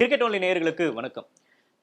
Cricket only நேயர்களுக்கு வணக்கம்.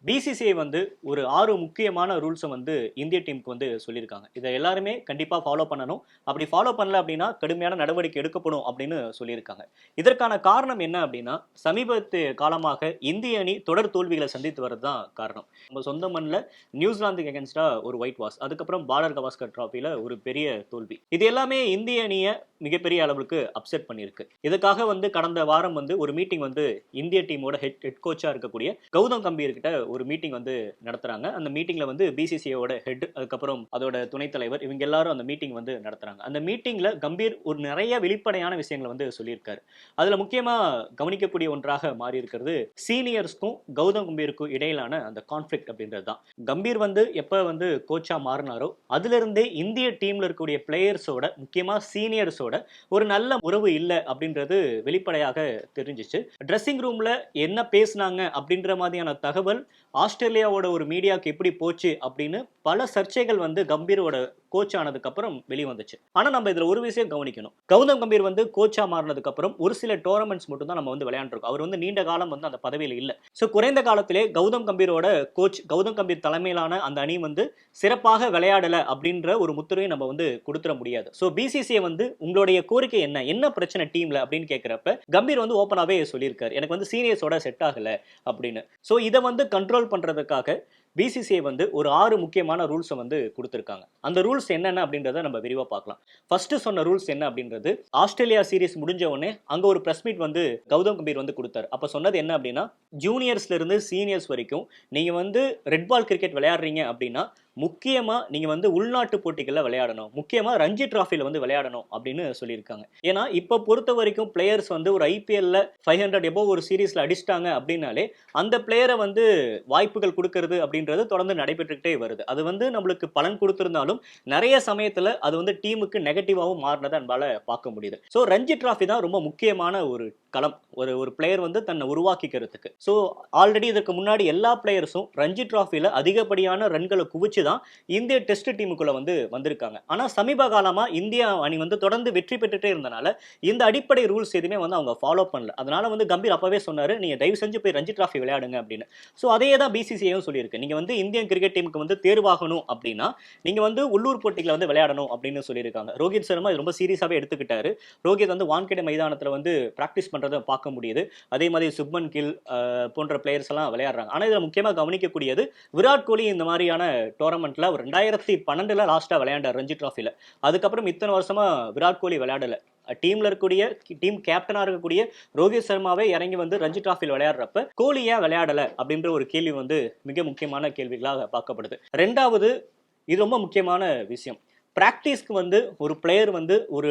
BCCI வந்து ஒரு ஆறு முக்கியமான ரூல்ஸை வந்து இந்திய டீமுக்கு வந்து சொல்லியிருக்காங்க. இதை எல்லாருமே கண்டிப்பாக ஃபாலோ பண்ணணும். அப்படி ஃபாலோ பண்ணல அப்படின்னா கடுமையான நடவடிக்கை எடுக்கப்படும் அப்படின்னு சொல்லியிருக்காங்க. இதற்கான காரணம் என்ன அப்படின்னா சமீபத்து காலமாக இந்திய அணி தொடர் தோல்விகளை சந்தித்து வர்றது தான் காரணம். நம்ம சொந்த மண்ணில் நியூசிலாந்துக்கு எகென்ஸ்டாக ஒரு ஒயிட் வாஷ் அதுக்கப்புறம் பார்டர் கவாஸ்கர் ட்ராஃபியில் ஒரு பெரிய தோல்வி. இது எல்லாமே இந்திய அணியை மிகப்பெரிய அளவுக்கு அப்செட் பண்ணியிருக்கு. இதுக்காக வந்து கடந்த வாரம் வந்து ஒரு மீட்டிங் வந்து இந்திய டீமோட ஹெட் ஹெட் கோச்சாக இருக்கக்கூடிய கௌதம் கம்பீர்கிட்ட ஒரு மீட்டிங் வந்து நடத்துறாங்க. அந்த மீட்டிங்ல வந்து பிசிசிஐயோட ஹெட் அதுக்கப்புறம் அதோட துணைத் தலைவர் இவங்க எல்லாரும் அந்த மீட்டிங் வந்து நடத்துறாங்க. அந்த மீட்டிங்ல கம்பீர் ஒரு நிறைய வெளிப்படையான விஷயங்களை வந்து சொல்லியிருக்காரு. அதுல முக்கியமா கவனிக்கக்கூடிய ஒன்றாக மாறி இருக்கிறது சீனியர்ஸ்க்கும் கௌதம் கம்பீருக்கும் இடையிலான அந்த கான்ஃபிளிக் அப்படின்றது தான் கம்பீர் வந்து எப்ப வந்து கோச்சா மாறினாரோ அதுல இருந்தே இந்திய டீம்ல இருக்கக்கூடிய பிளேயர்ஸோட முக்கியமா சீனியர்ஸோட ஒரு நல்ல உறவு இல்லை அப்படின்றது வெளிப்படையாக தெரிஞ்சிச்சு. ட்ரெஸ்ஸிங் ரூம்ல என்ன பேசுனாங்க அப்படின்ற மாதிரியான தகவல் ஆஸ்திரேலியாவோட ஒரு மீடியாவுக்கு எப்படி போச்சு அப்படின்னு பல சர்ச்சைகள் வந்து கம்பீரோட கோச் ஆனதுக்கு அப்புறம் வெளிவந்துச்சு ஆனா நம்ம இதில் ஒரு விஷயம் கவனிக்கணும். கௌதம் கம்பீர் வந்து கோச்சா மாறினதுக்கு அப்புறம் ஒரு சில டோர்னமெண்ட்ஸ் மட்டும் தான் நம்ம வந்து விளையாண்டுருக்கோம். அவர் வந்து நீண்ட காலம் வந்து அந்த பதவியில் இல்ல. ஸோ குறைந்த காலத்திலே கௌதம் கம்பீரோட கோச் கௌதம் கம்பீர் தலைமையிலான அந்த அணி வந்து சிறப்பாக விளையாடல அப்படின்ற ஒரு முத்திரையை நம்ம வந்து கொடுத்துட முடியாது. ஸோ பிசிசிஐ வந்து உங்களுடைய கோரிக்கை என்ன? என்ன பிரச்சனை டீம்ல அப்படின்னு கேட்குறப்ப கம்பீர் வந்து ஓப்பனாகவே சொல்லியிருக்காரு. எனக்கு வந்து சீனியர்ஸோட செட் ஆகல அப்படின்னு. ஸோ இதை வந்து கண்ட்ரோல் பண்றதுக்காக பிசிசிஐ வந்து ஒரு ஆறு முக்கியமான ரூல்ஸை வந்து கொடுத்துருக்காங்க. அந்த ரூல்ஸ் என்னென்ன அப்படின்றத நம்ம விரிவாக பார்க்கலாம். ஃபர்ஸ்ட் சொன்ன ரூல்ஸ் என்ன அப்படின்றது ஆஸ்திரேலியா சீரிஸ் முடிஞ்ச உடனே அங்கே ஒரு ப்ரெஸ் மீட் வந்து கௌதம் கம்பீர் வந்து கொடுத்தாரு. அப்போ சொன்னது என்ன அப்படின்னா ஜூனியர்ஸ்லேருந்து சீனியர்ஸ் வரைக்கும் நீங்கள் வந்து ரெட் பால் கிரிக்கெட் விளையாடுறீங்க அப்படின்னா முக்கியமாக நீங்கள் வந்து உள்நாட்டு போட்டிகளில் விளையாடணும். முக்கியமாக ரஞ்சி டிராஃபியில் வந்து விளையாடணும் அப்படின்னு சொல்லியிருக்காங்க. ஏன்னா இப்போ பொறுத்த வரைக்கும் பிளேயர்ஸ் வந்து ஒரு ஐபிஎல்ல ஃபைவ் ஹண்ட்ரட் எபோ ஒரு சீரீஸில் அடிச்சிட்டாங்க அப்படின்னாலே அந்த பிளேயரை வந்து வாய்ப்புகள் கொடுக்கறது அப்படின்றது தொடர்ந்து நடைபெற்றுக்கிட்டே வருது. அது வந்து நம்மளுக்கு பலன் கொடுத்துருந்தாலும் நிறைய சமயத்தில் அது வந்து டீமுக்கு நெகட்டிவாகவும் மாறினதை நம்மளால் பார்க்க முடியுது. ஸோ ரஞ்சி டிராஃபி தான் ரொம்ப முக்கியமான ஒரு களம் ஒரு ஒரு பிளேயர் வந்து தன்னை உருவாக்கிக்கிறதுக்கு. ஸோ ஆல்ரெடி இதற்கு முன்னாடி எல்லா பிளேயர்ஸும் ரஞ்சி டிராஃபியில் அதிகப்படியான ரன்களை குவிச்சு தான் இந்திய டெஸ்ட் டீமுக்குள்ளே வந்து வந்திருக்காங்க. ஆனால் சமீப காலமாக இந்தியா அணி வந்து தொடர்ந்து வெற்றி பெற்றுட்டே இருந்தனால இந்த அடிப்படை ரூல்ஸ் எதுவுமே வந்து அவங்க ஃபாலோ பண்ணல. அதனால வந்து கம்பீர் அப்பவே சொன்னார் நீங்கள் தயவு செஞ்சு போய் ரஞ்சி டிராஃபி விளையாடுங்க அப்படின்னு. ஸோ அதே தான் பிசிசிஐயும் சொல்லியிருக்கு. நீங்கள் வந்து இந்தியன் கிரிக்கெட் டீமுக்கு வந்து தேர்வாகணும் அப்படின்னா நீங்கள் வந்து உள்ளூர் போட்டிகளை வந்து விளையாடணும் அப்படின்னு சொல்லியிருக்காங்க. ரோஹித் சர்மா இது ரொம்ப சீரியஸாகவே எடுத்துக்கிட்டாரு. ரோஹித் வந்து வான்கடை மைதானத்தில் வந்து ப்ராக்டிஸ் அப்படின்றத பார்க்க முடியுது. அதே மாதிரி சுப்மன் கில் போன்ற பிளேயர்ஸ் எல்லாம் விளையாடுறாங்க. ஆனால் இதில் முக்கியமாக கவனிக்கக்கூடியது விராட் கோலி இந்த மாதிரியான டோர்னமெண்ட்டில் ஒரு ரெண்டாயிரத்தி பன்னெண்டில் லாஸ்ட்டாக விளையாண்டார் ரஞ்சி ட்ராஃபியில் அதுக்கப்புறம் இத்தனை வருஷமா விராட் கோலி விளையாடலை. டீம்ல இருக்கக்கூடிய டீம் கேப்டனா இருக்கக்கூடிய ரோஹித் சர்மாவே இறங்கி வந்து ரஞ்சி டிராஃபியில் விளையாடுறப்ப கோலி ஏன் விளையாடல அப்படின்ற ஒரு கேள்வி வந்து மிக முக்கியமான கேள்விகளாக பார்க்கப்படுது. ரெண்டாவது இது ரொம்ப முக்கியமான விஷயம். ப்ராக்டிஸ்க்கு வந்து ஒரு பிளேயர் வந்து ஒரு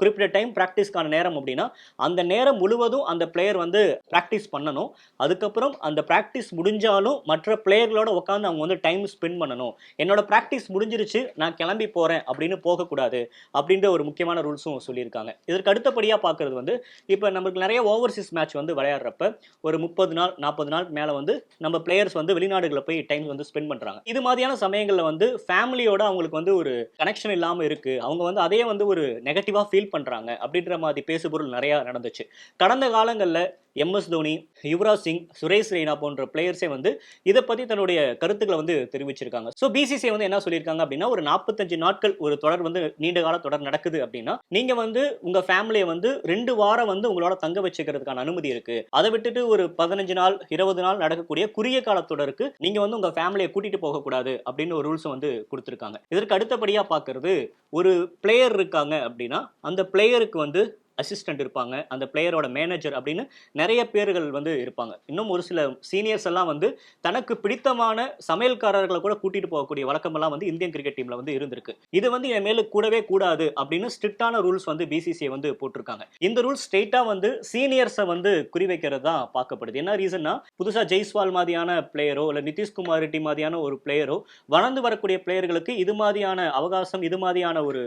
குறிப்பிட்ட டைம் ப்ராக்டிஸ்க்கான நேரம் அப்படின்னா அந்த நேரம் முழுவதும் அந்த பிளேயர் வந்து ப்ராக்டிஸ் பண்ணணும். அதுக்கப்புறம் அந்த ப்ராக்டிஸ் முடிஞ்சாலும் மற்ற பிளேயர்களோட உட்காந்து அவங்க வந்து டைம் ஸ்பெண்ட் பண்ணணும். என்னோட ப்ராக்டிஸ் முடிஞ்சிருச்சு நான் கிளம்பி போகிறேன் அப்படின்னு போகக்கூடாது அப்படின்ற ஒரு முக்கியமான ரூல்ஸும் சொல்லியிருக்காங்க. இதற்கு அடுத்தபடியாக பார்க்குறது வந்து இப்போ நமக்கு நிறைய ஓவர்சீஸ் மேட்ச் வந்து விளையாடுறப்ப ஒரு முப்பது நாள் நாற்பது நாள் மேலே வந்து நம்ம பிளேயர்ஸ் வந்து வெளிநாடுகளில் போய் டைம் வந்து ஸ்பெண்ட் பண்ணுறாங்க இது மாதிரியான சமயங்களில் வந்து ஃபேமிலியோட அவங்களுக்கு வந்து ஒரு கனெக்ஷன் இல்லாமல் இருக்குது அவங்க வந்து அதே வந்து ஒரு நெகட்டிவாக ஃபீல் பண்ணுறாங்க அப்படின்ற மாதிரி பேசுபொருள் நிறையா நடந்துச்சு. கடந்த காலங்களில் எம்எஸ் தோனி யுவராஜ் சிங் சுரேஷ் ரெய்னா போன்ற பிளேயர்ஸே வந்து இதை பற்றி தன்னுடைய கருத்துக்களை வந்து தெரிவிச்சிருக்காங்க. ஸோ பிசிசிஐ வந்து என்ன சொல்லியிருக்காங்க அப்படின்னா ஒரு நாற்பத்தஞ்சு நாட்கள் ஒரு தொடர் வந்து நீண்ட கால தொடர் நடக்குது அப்படின்னா நீங்கள் வந்து உங்கள் ஃபேமிலியை வந்து ரெண்டு வாரம் வந்து உங்களோட தங்க வச்சுக்கிறதுக்கான அனுமதி இருக்குது அதை விட்டுட்டு ஒரு பதினஞ்சு நாள் இருபது நாள் நடக்கக்கூடிய குறுகிய கால தொடருக்கு நீங்கள் வந்து உங்கள் ஃபேமிலியை கூட்டிகிட்டு போகக்கூடாது அப்படின்னு ஒரு ரூல்ஸை வந்து கொடுத்துருக்காங்க. இதற்கு அடுத்தபடியாக பார்க்கறது ஒரு பிளேயர் இருக்காங்க அப்படின்னா அந்த பிளேயருக்கு வந்து அசிஸ்டன்ட் இருப்பாங்க. அந்த பிளேயரோட மேனேஜர் அப்படின்னு நிறைய பேர்கள் வந்து இருப்பாங்க. இன்னும் ஒரு சில சீனியர்ஸ் எல்லாம் வந்து தனக்கு பிடித்தமான சமையல்காரர்களை கூட கூட்டிட்டு போகக்கூடிய வழக்கமெல்லாம் வந்து இந்தியன் கிரிக்கெட் டீம்ல வந்து இருந்திருக்கு. இது வந்து என் மேலும் கூடவே கூடாது அப்படின்னு ஸ்ட்ரிக்டான ரூல்ஸ் வந்து பிசிசிஐ வந்து போட்டிருக்காங்க. இந்த ரூல்ஸ் ஸ்ட்ரெயிட்டா வந்து சீனியர்ஸை வந்து குறிவைக்கிறது தான் பார்க்கப்படுது. என்ன ரீசன்னா புதுசா ஜெய்ஸ்வால் மாதிரியான பிளேயரோ இல்லை நிதிஷ்குமார் ரெட்டி மாதிரியான ஒரு பிளேயரோ வளர்ந்து வரக்கூடிய பிளேயர்களுக்கு இது மாதிரியான அவகாசம் இது மாதிரியான ஒரு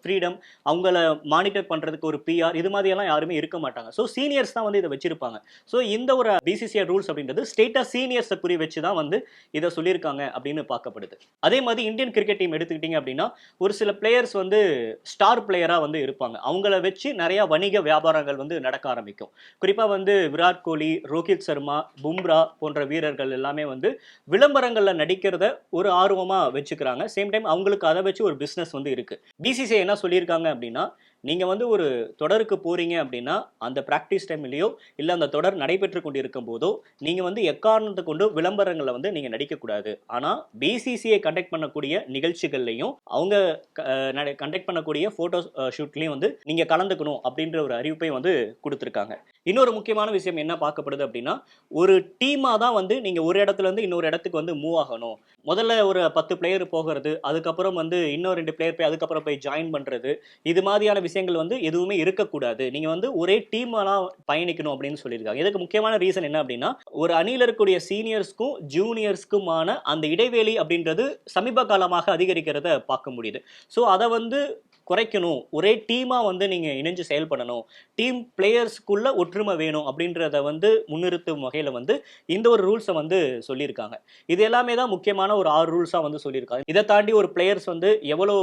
ஃப்ரீடம் அவங்கள மானிட்டர் பண்றதுக்கு ஒரு பி பெரியார் இது மாதிரியெல்லாம் யாருமே இருக்க மாட்டாங்க. ஸோ சீனியர்ஸ் தான் வந்து இதை வச்சிருப்பாங்க. ஸோ இந்த ஒரு பிசிசிஐ ரூல்ஸ் அப்படின்றது ஸ்டேட்டாக சீனியர்ஸை குறி வச்சு தான் வந்து இதை சொல்லியிருக்காங்க அப்படின்னு பார்க்கப்படுது. அதே மாதிரி இந்தியன் கிரிக்கெட் டீம் எடுத்துக்கிட்டிங்க அப்படின்னா ஒரு சில பிளேயர்ஸ் வந்து ஸ்டார் பிளேயராக வந்து இருப்பாங்க. அவங்கள வச்சு நிறையா வணிக வியாபாரங்கள் வந்து நடக்க ஆரம்பிக்கும். குறிப்பாக வந்து விராட் கோலி ரோஹித் சர்மா பும்ரா போன்ற வீரர்கள் எல்லாமே வந்து விளம்பரங்களில் நடிக்கிறத ஒரு ஆர்வமாக வச்சுக்கிறாங்க. சேம் டைம் அவங்களுக்கு அதை வச்சு ஒரு பிஸ்னஸ் வந்து இருக்குது பிசிசிஐ என்ன சொல்லியிருக்காங்க அப்படின்னா நீங்கள் வந்து ஒரு தொடருக்கு போகிறீங்க அப்படின்னா அந்த ப்ராக்டிஸ் டைம்லேயோ இல்லை அந்த தொடர் நடைபெற்று கொண்டு இருக்கும் போதோ நீங்கள் வந்து எக்காரணத்தை கொண்டு விளம்பரங்களில் வந்து நீங்கள் நடிக்கக்கூடாது. ஆனால் பிசிசிஐ கண்டக்ட் பண்ணக்கூடிய நிகழ்ச்சிகள்லையும் அவங்க கண்டக்ட் பண்ணக்கூடிய ஃபோட்டோ ஷூட்லேயும் வந்து நீங்கள் கலந்துக்கணும் அப்படின்ற ஒரு அறிவிப்பை வந்து கொடுத்துருக்காங்க. இன்னொரு முக்கியமான விஷயம் என்ன பார்க்கப்படுது அப்படின்னா ஒரு டீமாக தான் வந்து நீங்கள் ஒரு இடத்துல இருந்து இன்னொரு இடத்துக்கு வந்து மூவ் ஆகணும். முதல்ல ஒரு பத்து பிளேயர் போகிறது அதுக்கப்புறம் வந்து இன்னும் ரெண்டு பிளேயர் போய் அதுக்கப்புறம் போய் ஜாயின் பண்ணுறது இது மாதிரியான விஷயங்கள் வந்து எதுவுமே இருக்கக்கூடாது. நீங்கள் வந்து ஒரே டீமெல்லாம் பயணிக்கணும் அப்படின்னு சொல்லியிருக்காங்க. இதுக்கு முக்கியமான ரீசன் என்ன அப்படின்னா ஒரு அணியில் இருக்கக்கூடிய சீனியர்ஸ்க்கும் ஜூனியர்ஸ்க்குமான அந்த இடைவெளி அப்படின்றது சமீப காலமாக அதிகரிக்கிறத பார்க்க முடியுது. ஸோ அதை வந்து குறைக்கணும். ஒரே டீமாக வந்து நீங்கள் இணைஞ்சு செயல்படணும். டீம் பிளேயர்ஸ்க்குள்ள ஒற்றுமை வேணும் அப்படின்றத வந்து முன்னிறுத்தும் வகையில் வந்து இந்த ஒரு ரூல்ஸை வந்து சொல்லியிருக்காங்க. இது எல்லாமே தான் முக்கியமான ஒரு ஆறு ரூல்ஸாக வந்து சொல்லியிருக்காங்க. இதை தாண்டி ஒரு பிளேயர்ஸ் வந்து எவ்வளோ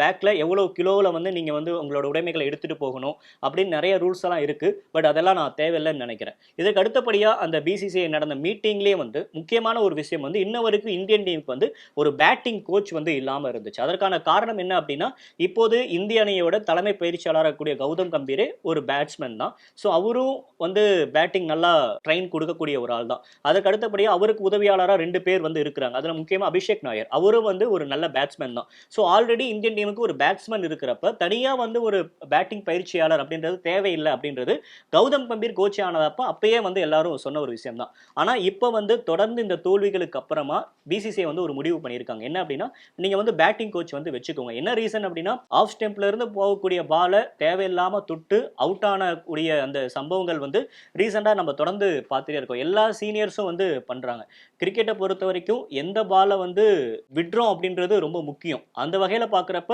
பேக்கில் எவ்வளோ கிலோவில் வந்து நீங்கள் வந்து உங்களோட உடைமைகளை எடுத்துகிட்டு போகணும் அப்படின்னு நிறைய ரூல்ஸ் எல்லாம் இருக்குது பட் அதெல்லாம் நான் தேவையில்லைன்னு நினைக்கிறேன். இதுக்கு அடுத்தபடியாக அந்த பிசிசிஐ நடந்த மீட்டிங்லேயே வந்து முக்கியமான ஒரு விஷயம் வந்து இன்ன வரைக்கும் இந்தியன் டீமுக்கு வந்து ஒரு பேட்டிங் கோச் வந்து இல்லாமல் இருந்துச்சு. அதற்கான காரணம் என்ன அப்படின்னா இப்போது இந்திய அணியோட தலைமை பயிற்சியாளராக கூடிய கௌதம் கம்பீரே ஒரு பேட்ஸ்மேன் தான். ஸோ அவரும் வந்து பேட்டிங் நல்லா ட்ரெயின் கொடுக்கக்கூடிய ஒரு ஆள் தான் அதுக்கு அடுத்தபடியாக அவருக்கு உதவியாளராக ரெண்டு பேர் வந்து இருக்கிறாங்க. அதில் முக்கியமாக அபிஷேக் நாயர். அவரும் வந்து ஒரு நல்ல பேட்ஸ்மேன் தான். ஸோ ஆல்ரெடி இந்தியன் டீமுக்கு ஒரு பேட்ஸ்மேன் இருக்கிறப்ப தனியாக வந்து ஒரு பேட்டிங் பயிற்சியாளர் அப்படின்றது தேவையில்லை அப்படின்றது கௌதம் கம்பீர் கோச் ஆனதப்ப அப்பயே வந்து எல்லாரும் சொன்ன ஒரு விஷயம் தான் ஆனால் இப்போ வந்து தொடர்ந்து இந்த தோல்விகளுக்கு அப்புறமா பிசிசிஐ வந்து ஒரு முடிவு பண்ணியிருக்காங்க. என்ன அப்படின்னா நீங்கள் வந்து பேட்டிங் கோச் வந்து வச்சுக்கோங்க. என்ன ரீசன் அப்படின்னா ஆஃப் ஸ்டெம்ப்ல இருந்து போகக்கூடிய பாலை தேவையில்லாமல் தொட்டு அவுட் ஆனக்கூடிய அந்த சம்பவங்கள் வந்து ரீசெண்டாக நம்ம தொடர்ந்து பார்த்துட்டே இருக்கோம். எல்லா சீனியர்ஸும் வந்து பண்ணுறாங்க கிரிக்கெட்டை பொறுத்த வரைக்கும் எந்த பாலை வந்து விட்றோம் அப்படின்றது ரொம்ப முக்கியம். அந்த வகையில் பார்க்குறப்ப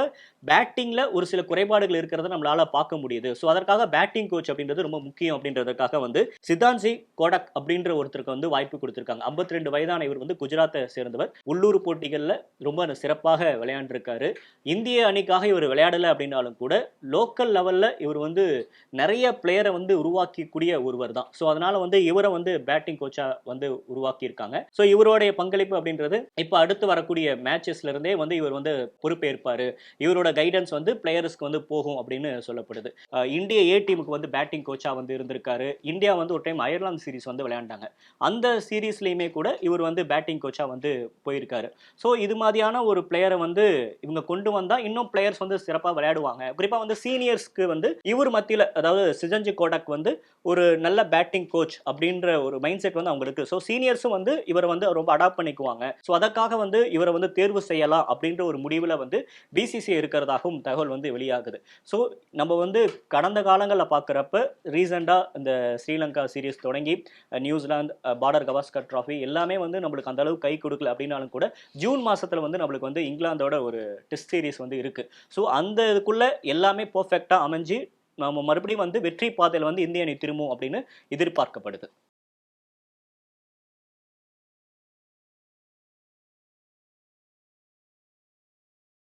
பேட்டிங்கில் ஒரு சில குறைபாடுகள் இருக்கிறத நம்மளால பார்க்க முடியுது. ஸோ அதற்காக பேட்டிங் கோச் அப்படின்றது ரொம்ப முக்கியம் அப்படின்றதுக்காக வந்து சித்தான்சி கோடக் அப்படின்ற ஒருத்தருக்கு வந்து வாய்ப்பு கொடுத்துருக்காங்க. 52 ரெண்டு வயதான இவர் வந்து குஜராத்தை சேர்ந்தவர். உள்ளூர் போட்டிகளில் ரொம்ப சிறப்பாக விளையாண்டுருக்காரு. இந்திய அணிக்காக இவர் விளையாடலை அப்படின்னாலும் கூட லோக்கல் லெவலில் இவர் வந்து நிறைய பிளேயரை வந்து உருவாக்கக்கூடிய ஒருவர் தான். ஸோ அதனால வந்து இவரை வந்து பேட்டிங் கோச்சாக வந்து உருவாக்கியிருக்காங்க. ஸோ இவருடைய பங்களிப்பு அப்படின்றது இப்போ அடுத்து வரக்கூடிய மேட்சஸ்ல இருந்தே வந்து இவர் வந்து பொறுப்பேற்பார். இவரோட கைடன்ஸ் வந்து பிளேயர்ஸ்க்கு வந்து போகும் அப்படின்னு சொல்லப்படுது. இந்திய ஏ டீமுக்கு வந்து பேட்டிங் கோச்சாக வந்து இருந்திருக்காரு. இந்தியா வந்து ஒரு டைம் அயர்லாந்து சீரிஸ் வந்து விளையாண்டாங்க. அந்த சீரீஸ்லையுமே கூட இவர் வந்து பேட்டிங் கோச்சாக வந்து போயிருக்காரு. ஸோ இது மாதிரியான ஒரு பிளேயரை வந்து இவங்க கொண்டு வந்தால் இன்னும் பிளேயர்ஸ் வந்து சிறப்பாக விளையாடுவாங்க. குறிப்பாக வந்து சீனியர்ஸ்க்கு வந்து இவர் மத்தியில் அதாவது சிஜஞ்சி கோடக் வந்து ஒரு நல்ல பேட்டிங் கோச் அப்படின்ற ஒரு மைண்ட் செட் வந்து அவங்களுக்கு ஸோ சீனியர்ஸும் வந்து இவரை வந்து ரொம்ப அடாப்ட் பண்ணிக்குவாங்க. ஸோ அதற்காக வந்து இவரை வந்து தேர்வு செய்யலாம் அப்படின்ற ஒரு முடிவில் வந்து பிசிசி இருக்கிறதாகவும் தகவல் வந்து வெளியாகுது. ஸோ நம்ம வந்து கடந்த காலங்களில் பார்க்குறப்ப ரீசெண்டாக இந்த ஸ்ரீலங்கா சீரீஸ் தொடங்கி New Zealand Border Gavaskar trophy எல்லாமே வந்து நம்மளுக்கு அந்த அளவுக்கு கை கொடுக்கல அப்படின்னாலும் கூட ஜூன் மாதத்தில் வந்து நம்மளுக்கு வந்து இங்கிலாந்தோட ஒரு டெஸ்ட் சீரீஸ் வந்து இருக்கு. ஸோ அந்த இதுக்குள்ளே எல்லாமே பர்ஃபெக்டாக அமைஞ்சு நம்ம மறுபடியும் வந்து வெற்றி பாதையில் வந்து இந்திய அணி திரும்பும் அப்படின்னு எதிர்பார்க்கப்படுது.